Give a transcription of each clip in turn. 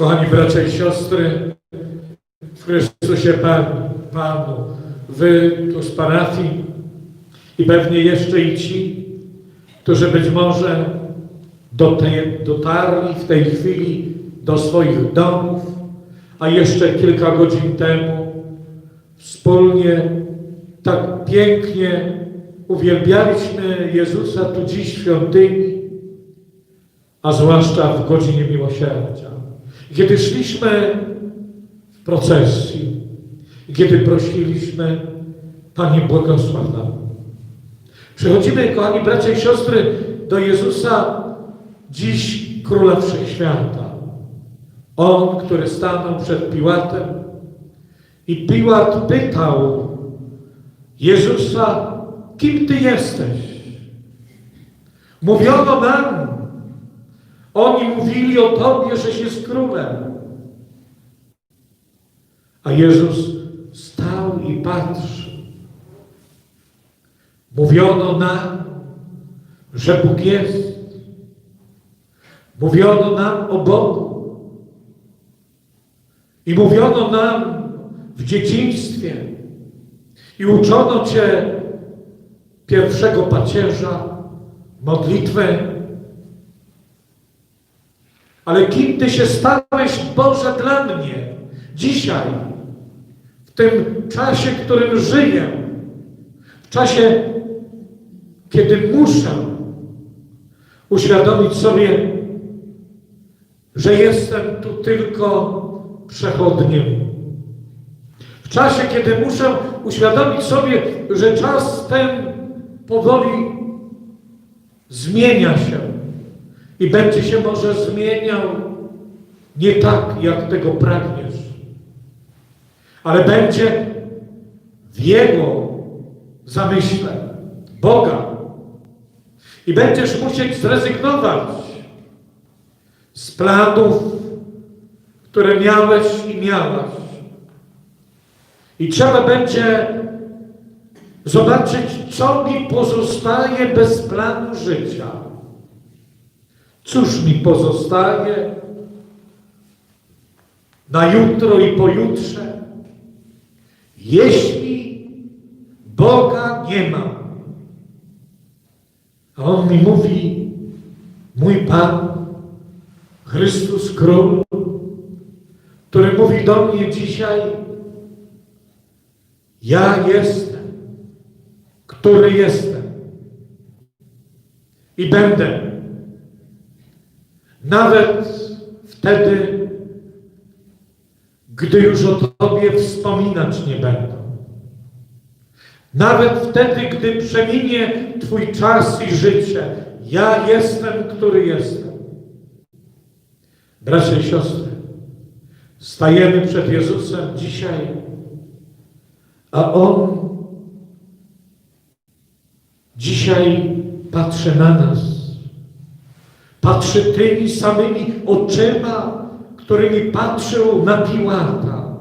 Kochani bracia i siostry, w Chrystusie Pan, Panu, Wy tu z parafii i pewnie jeszcze i ci, którzy być może do tej, dotarli w tej chwili do swoich domów, a jeszcze kilka godzin temu wspólnie tak pięknie uwielbialiśmy Jezusa tu dziś w świątyni, a zwłaszcza w godzinie miłosierdzia. Kiedy szliśmy w procesji, kiedy prosiliśmy, Panie błogosław nam. Przechodzimy, kochani bracia i siostry, do Jezusa dziś Króla Wszechświata. On, który stanął przed Piłatem i Piłat pytał Jezusa, kim Ty jesteś? Mówiono nam, oni mówili o Tobie, żeś jest królem. A Jezus stał i patrzył. Mówiono nam, że Bóg jest. Mówiono nam o Bogu. I mówiono nam w dzieciństwie. I uczono Cię pierwszego pacierza, modlitwę. Ale kim Ty się stałeś, Boże, dla mnie dzisiaj, w tym czasie, w którym żyję, w czasie, kiedy muszę uświadomić sobie, że jestem tu tylko przechodniem. W czasie, kiedy muszę uświadomić sobie, że czas ten powoli zmienia się i będzie się może zmieniał nie tak, jak tego pragniesz, ale będzie w Jego zamyśle Boga. I będziesz musieć zrezygnować z planów, które miałeś i miałaś. I trzeba będzie zobaczyć, co mi pozostaje bez planu życia. Cóż mi pozostaje na jutro i pojutrze, jeśli Boga nie ma. A On mi mówi, mój Pan, Chrystus Król, który mówi do mnie dzisiaj, ja jestem, który jestem i będę. Nawet wtedy, gdy już o Tobie wspominać nie będą. Nawet wtedy, gdy przeminie Twój czas i życie, ja jestem, który jestem. Bracia i siostry, stajemy przed Jezusem dzisiaj, a On dzisiaj patrzy na nas. Patrzy tymi samymi oczyma, którymi patrzył na Piłata.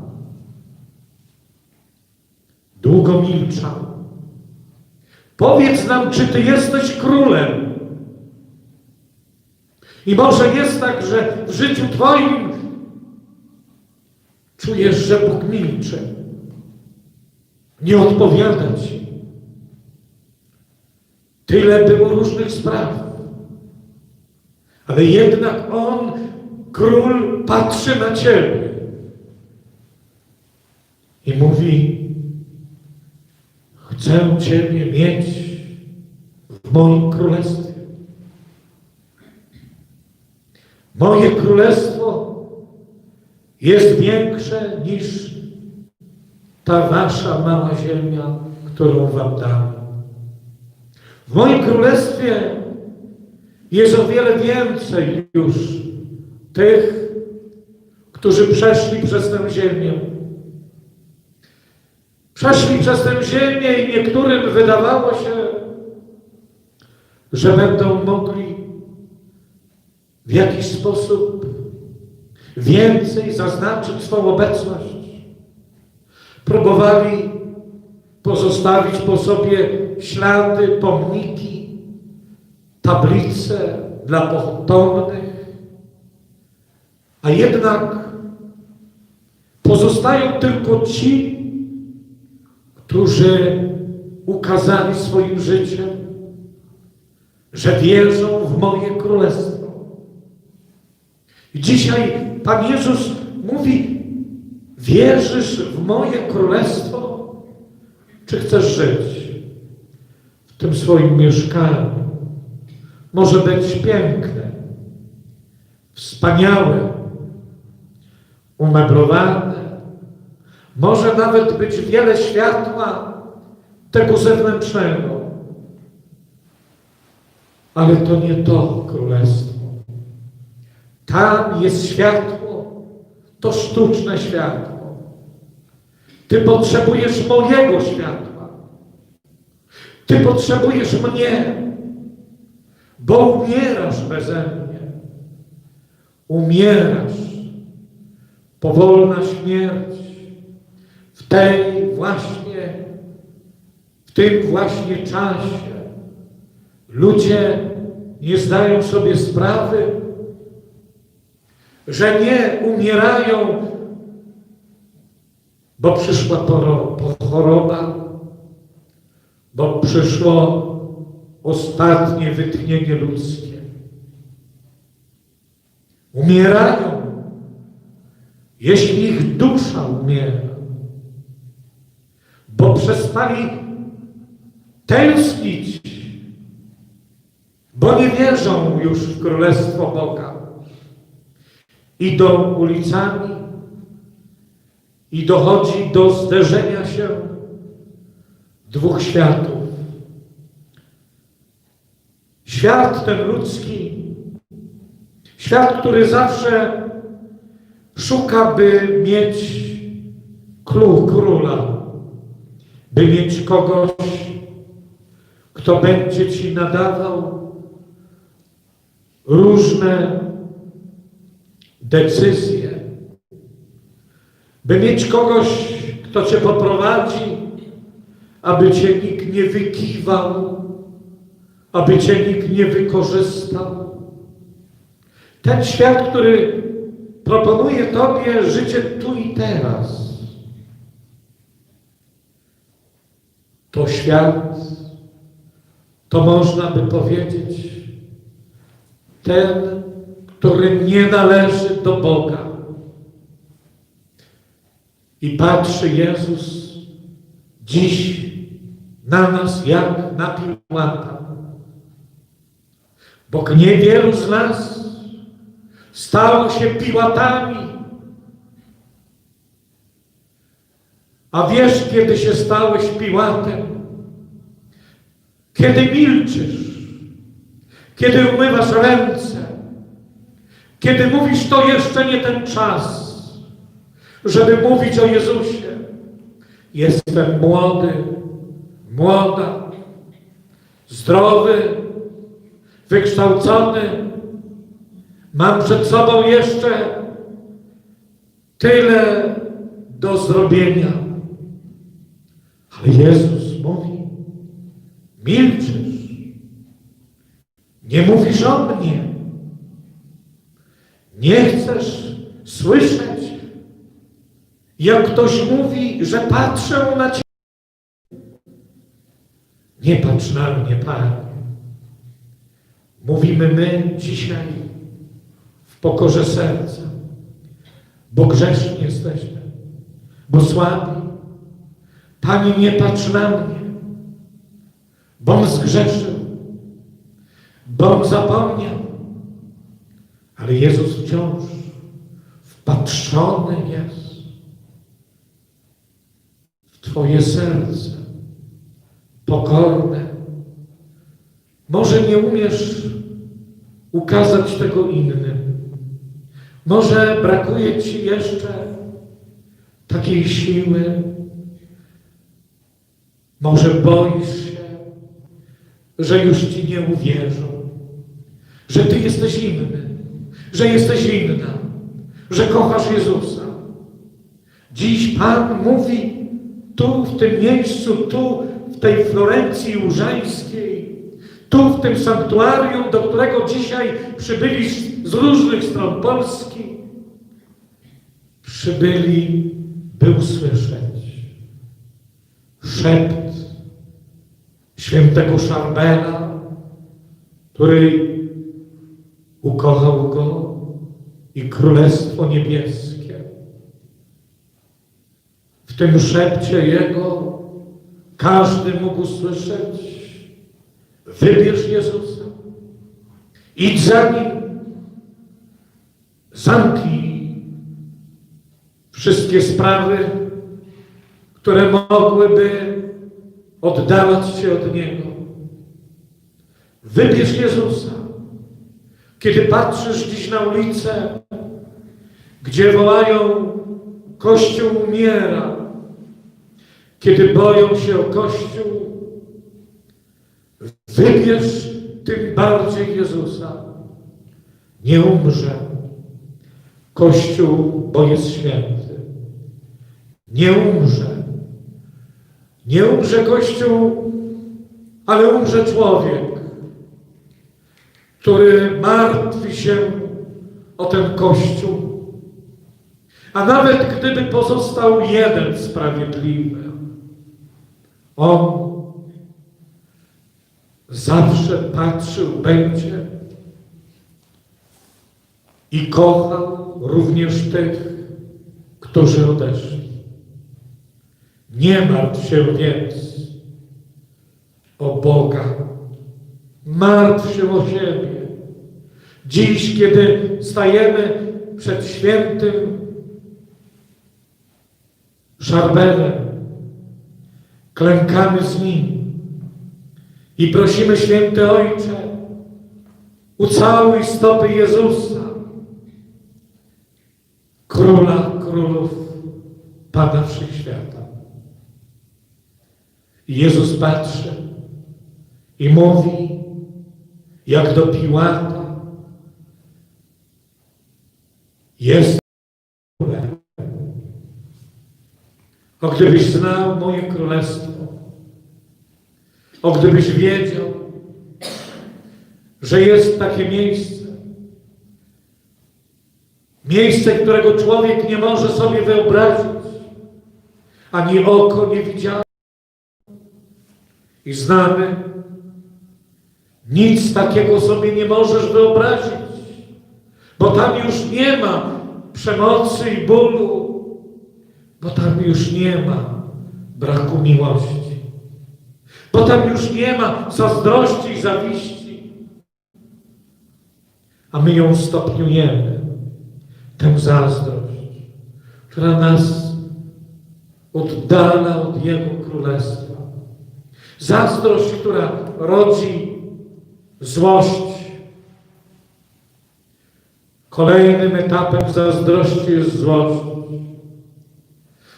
Długo milczał. Powiedz nam, czy Ty jesteś królem. I może jest tak, że w życiu Twoim czujesz, że Bóg milczy. Nie odpowiada Ci. Tyle było różnych spraw. Ale jednak On, król, patrzy na Ciebie i mówi, chcę Ciebie mieć w moim królestwie. Moje królestwo jest większe niż ta wasza mała ziemia, którą wam dam. W moim królestwie jest o wiele więcej już tych, którzy przeszli przez tę ziemię. Przeszli przez tę ziemię i niektórym wydawało się, że będą mogli w jakiś sposób więcej zaznaczyć swą obecność. Próbowali pozostawić po sobie ślady, pomniki, tablice dla potomnych. A jednak pozostają tylko ci, którzy ukazali swoim życiem, że wierzą w moje królestwo. I dzisiaj Pan Jezus mówi: Wierzysz w moje królestwo? Czy chcesz żyć w tym swoim mieszkaniu? Może być piękne, wspaniałe, umeblowane, może nawet być wiele światła tego zewnętrznego. Ale to nie to królestwo. Tam jest światło, to sztuczne światło. Ty potrzebujesz mojego światła. Ty potrzebujesz mnie, bo umierasz beze mnie. Umierasz. Powolna śmierć w tej właśnie, w tym właśnie czasie. Ludzie nie zdają sobie sprawy, że nie umierają, bo przyszła choroba, bo przyszło ostatnie wytchnienie ludzkie. Umierają, jeśli ich dusza umiera, bo przestali tęsknić, bo nie wierzą już w Królestwo Boga. Idą ulicami i dochodzi do zderzenia się dwóch światów. Świat ten ludzki, świat, który zawsze szuka, by mieć król, króla, by mieć kogoś, kto będzie ci nadawał różne decyzje, by mieć kogoś, kto cię poprowadzi, aby cię nikt nie wykiwał, aby cię nikt nie wykorzystał. Ten świat, który proponuje tobie życie tu i teraz, to świat, to można by powiedzieć, ten, który nie należy do Boga. I patrzy Jezus dziś na nas jak na Piłata. Bo niewielu z nas stało się Piłatami. A wiesz, kiedy się stałeś Piłatem? Kiedy milczysz, kiedy umywasz ręce, kiedy mówisz, to jeszcze nie ten czas, żeby mówić o Jezusie. Jestem młody, młoda, zdrowy, wykształcony. Mam przed sobą jeszcze tyle do zrobienia. Ale Jezus mówi, milczysz, nie mówisz o mnie, nie chcesz słyszeć, jak ktoś mówi, że patrzę na Ciebie. Nie patrz na mnie, Panie. Mówimy my dzisiaj w pokorze serca, bo grzeszni jesteśmy, bo słabi. Panie, nie patrz na mnie, bom zgrzeszył, bom zapomniał. Ale Jezus wciąż wpatrzony jest w Twoje serce, pokorne. Może nie umiesz ukazać tego innym. Może brakuje Ci jeszcze takiej siły. Może boisz się, że już Ci nie uwierzą, że Ty jesteś inny, że jesteś inna, że kochasz Jezusa. Dziś Pan mówi tu, w tym miejscu, tu, w tej Florencji Łużańskiej, tu, w tym sanktuarium, do którego dzisiaj przybyli z- różnych stron Polski, przybyli, by usłyszeć szept świętego Szarbela, który ukochał go i Królestwo Niebieskie. W tym szepcie Jego każdy mógł słyszeć wybierz Jezusa, idź za Nim, zamknij wszystkie sprawy, które mogłyby oddalać się od Niego. Wybierz Jezusa. Kiedy patrzysz dziś na ulicę, gdzie wołają Kościół umiera, kiedy boją się o Kościół, wybierz tym bardziej Jezusa. Nie umrze Kościół, bo jest święty. Nie umrze. Nie umrze Kościół, ale umrze człowiek, który martwi się o ten Kościół. A nawet gdyby pozostał jeden sprawiedliwy, on zawsze patrzył będzie i kochał również tych, którzy odeszli. Nie martw się więc o Boga. Martw się o siebie. Dziś, kiedy stajemy przed świętym Szarbelem, klękamy z nim i prosimy święty Ojcze, ucałuj stopy Jezusa, Króla Królów, Pana Wszechświata. I Jezus patrzy i mówi, jak do Piłata, jest królem. O gdybyś znał moje królestwo, o gdybyś wiedział, że jest takie miejsce, miejsce, którego człowiek nie może sobie wyobrazić, ani oko nie widziało. I znamy, nic takiego sobie nie możesz wyobrazić, bo tam już nie ma przemocy i bólu, bo tam już nie ma braku miłości, bo tam już nie ma zazdrości i zawiści, a my ją stopniujemy, tę zazdrość, która nas oddala od Jego Królestwa. Zazdrość, która rodzi złość. Kolejnym etapem zazdrości jest złość.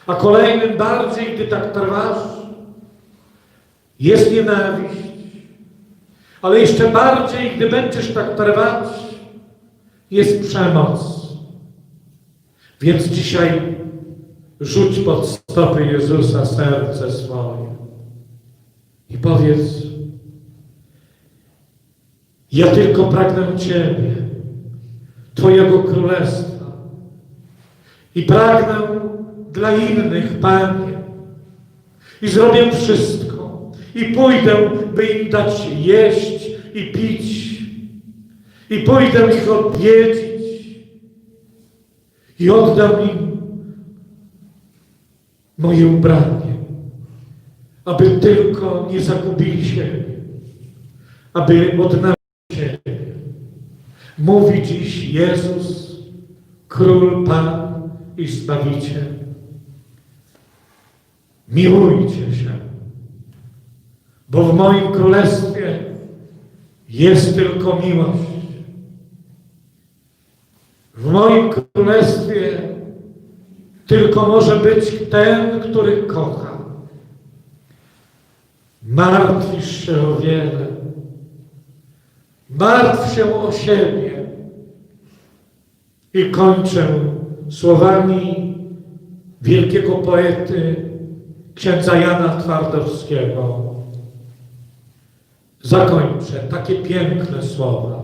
A kolejnym bardziej, gdy tak trwasz, jest nienawiść. Ale jeszcze bardziej, gdy będziesz tak trwać, jest przemoc. Więc dzisiaj rzuć pod stopy Jezusa serce swoje i powiedz, ja tylko pragnę Ciebie, Twojego Królestwa i pragnę dla innych, Panie. I zrobię wszystko i pójdę, by im dać jeść i pić i pójdę ich odwiedzić i oddam im moje ubranie, aby tylko nie zagubili siebie, aby odnaleźli siebie. Mówi dziś Jezus, Król, Pan i Zbawiciel. Miłujcie się, bo w moim królestwie jest tylko miłość. W moim królestwie tylko może być ten, który kocha. Martwisz się o wiele. Martw się o siebie. I kończę słowami wielkiego poety księdza Jana Twardowskiego. Zakończę takie piękne słowa.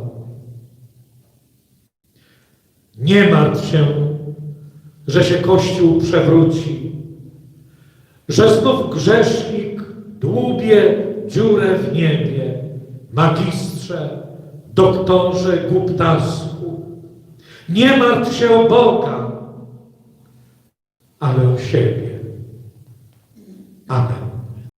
Nie martw się że się Kościół przewróci, że znów grzesznik dłubie dziurę w niebie, magistrze, doktorze Guptasku. Nie martw się o Boga, ale o siebie. Amen.